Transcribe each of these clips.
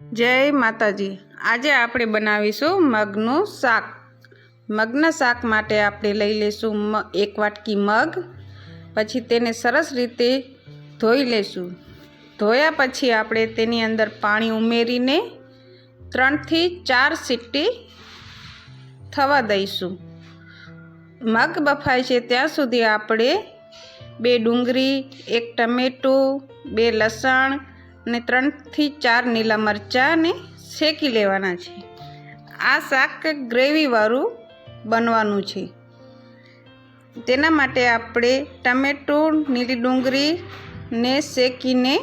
જય માતાજી. આજે આપણે બનાવીશું મગનું શાક. મગના શાક માટે આપણે લઈ લઈશું એક વાટકી મગ. પછી તેને સરસ રીતે ધોઈ લઈશું. ધોયા પછી આપણે તેની અંદર પાણી ઉમેરીને ત્રણથી ચાર સીટી થવા દઈશું. મગ બફાય છે ત્યાં સુધી આપણે બે ડુંગળી, એક ટમેટું, બે લસણ અને ત્રણથી ચાર લીલા મરચાંને શેકી લેવાના છે. આ શાક ગ્રેવીવાળું બનવાનું છે. તેના માટે આપણે ટમેટું લીલી ડુંગળીને શેકીને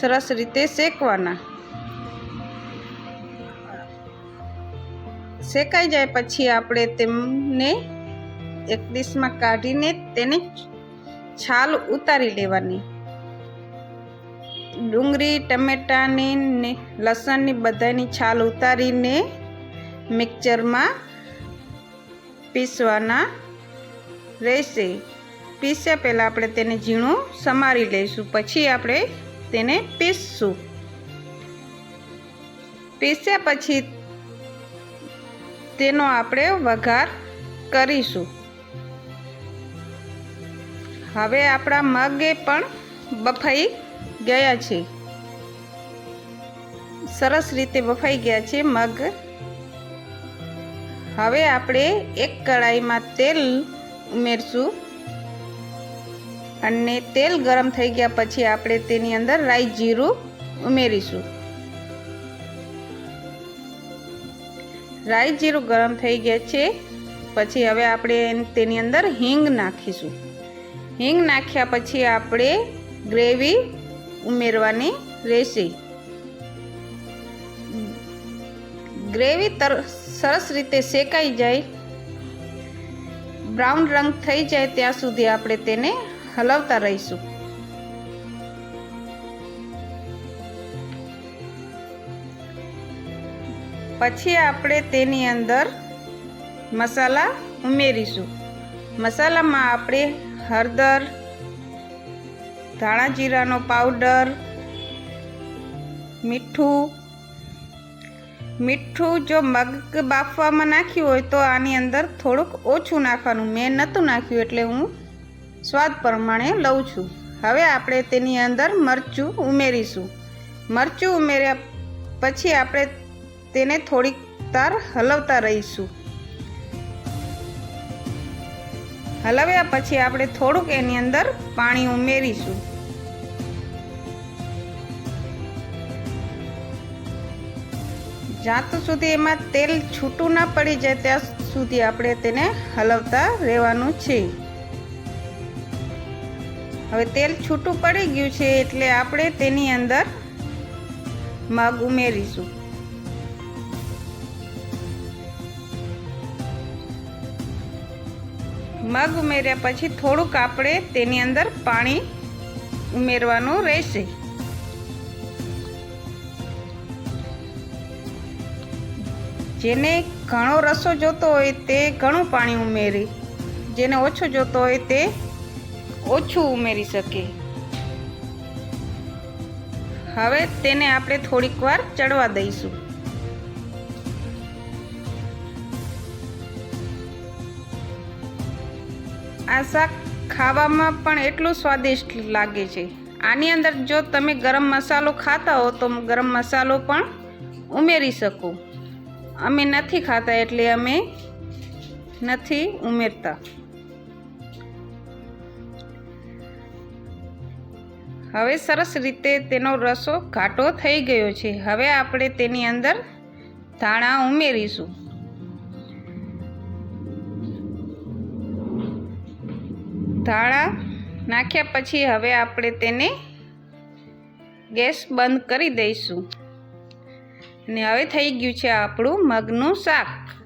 સરસ રીતે શેકવાના. શેકાઈ જાય પછી આપણે તેમને એક ડીશમાં કાઢીને તેને છાલ ઉતારી લેવાની. ડુંગળી, ટમેટાની લસણની બધાની છાલ ઉતારીને મિક્સરમાં પીસવાના રહેશે. પીસ્યા પહેલાં આપણે તેને ઝીણું સમારી લઈશું, પછી આપણે તેને પીસશું. પીસ્યા પછી તેનો આપણે વઘાર કરીશું. હવે આપણા મગે પણ બફાઈ ગયા છે. સરસ રીતે બફાઈ ગયા છે મગ. હવે આપણે એક કડાઈમાં તેલ ઉમેરશું. અને તેલ ગરમ થઈ ગયા પછી આપણે તેની અંદર રાઈ જીરું ઉમેરીશું. રાઈ જીરું ગરમ થઈ ગયા છે. પછી હવે આપણે તેની અંદર હિંગ નાખીશું. હિંગ નાખ્યા પછી આપણે ગ્રેવી ઉમેરવાની રહેશે. ગ્રેવી તર, સરસ રીતે શેકાઈ જાય. બ્રાઉન રંગ થઈ જાય ત્યાં સુધી આપણે તેને હલાવતા રહીશું. પછી આપણે તેની અંદર મસાલા ઉમેરીશું. મસાલામાં આપણે હળદર ધાણા જીરાનો પાવડર, મીઠું. મીઠું જો મગ બાફવામાં નાખ્યું હોય તો આની અંદર થોડુંક ઓછું નાખવાનું. મેં નહોતું નાખ્યું એટલે હું સ્વાદ પ્રમાણે લઉં છું. હવે આપણે તેની અંદર મરચું ઉમેરીશું. મરચું ઉમેર્યા પછી આપણે તેને થોડીક તાર હલવતા રહીશું. હલાવ્યા પછી આપણે થોડુંક એની અંદર પાણી ઉમેરીશું. જ્યાં સુધી એમાં તેલ છૂટું ના પડી જાય, ત્યાં સુધી આપણે તેને હલવતા રહેવાનું છે. હવે તેલ છૂટું પડી ગયું છે એટલે આપણે તેની અંદર મગ ઉમેરીશું. મગ ઉમેર્યા પછી થોડુંક આપણે તેની અંદર પાણી ઉમેરવાનું રહેશે. જેને ઘણો રસો જોતો હોય તે ઘણું પાણી ઉમેરી. જેને ઓછો જોતો હોય તે ઓછું ઉમેરી શકે. હવે તેને આપણે થોડીક વાર ચડવા દઈશું. આ શાક ખાવામાં પણ એટલું સ્વાદિષ્ટ લાગે છે. આની અંદર જો તમે ગરમ મસાલો ખાતા હો, તો ગરમ મસાલો પણ ઉમેરી શકો. અમે નથી ખાતા એટલે અમે નથી ઉમેરતા. હવે સરસ રીતે તેનો રસો ઘાટો થઈ ગયો છે. હવે આપણે તેની અંદર ધાણા ઉમેરીશું. ધાણા નાખ્યા પછી હવે આપણે તેને ગેસ બંધ કરી દઈશું. અને હવે થઈ ગયું છે આપણું મગનું શાક.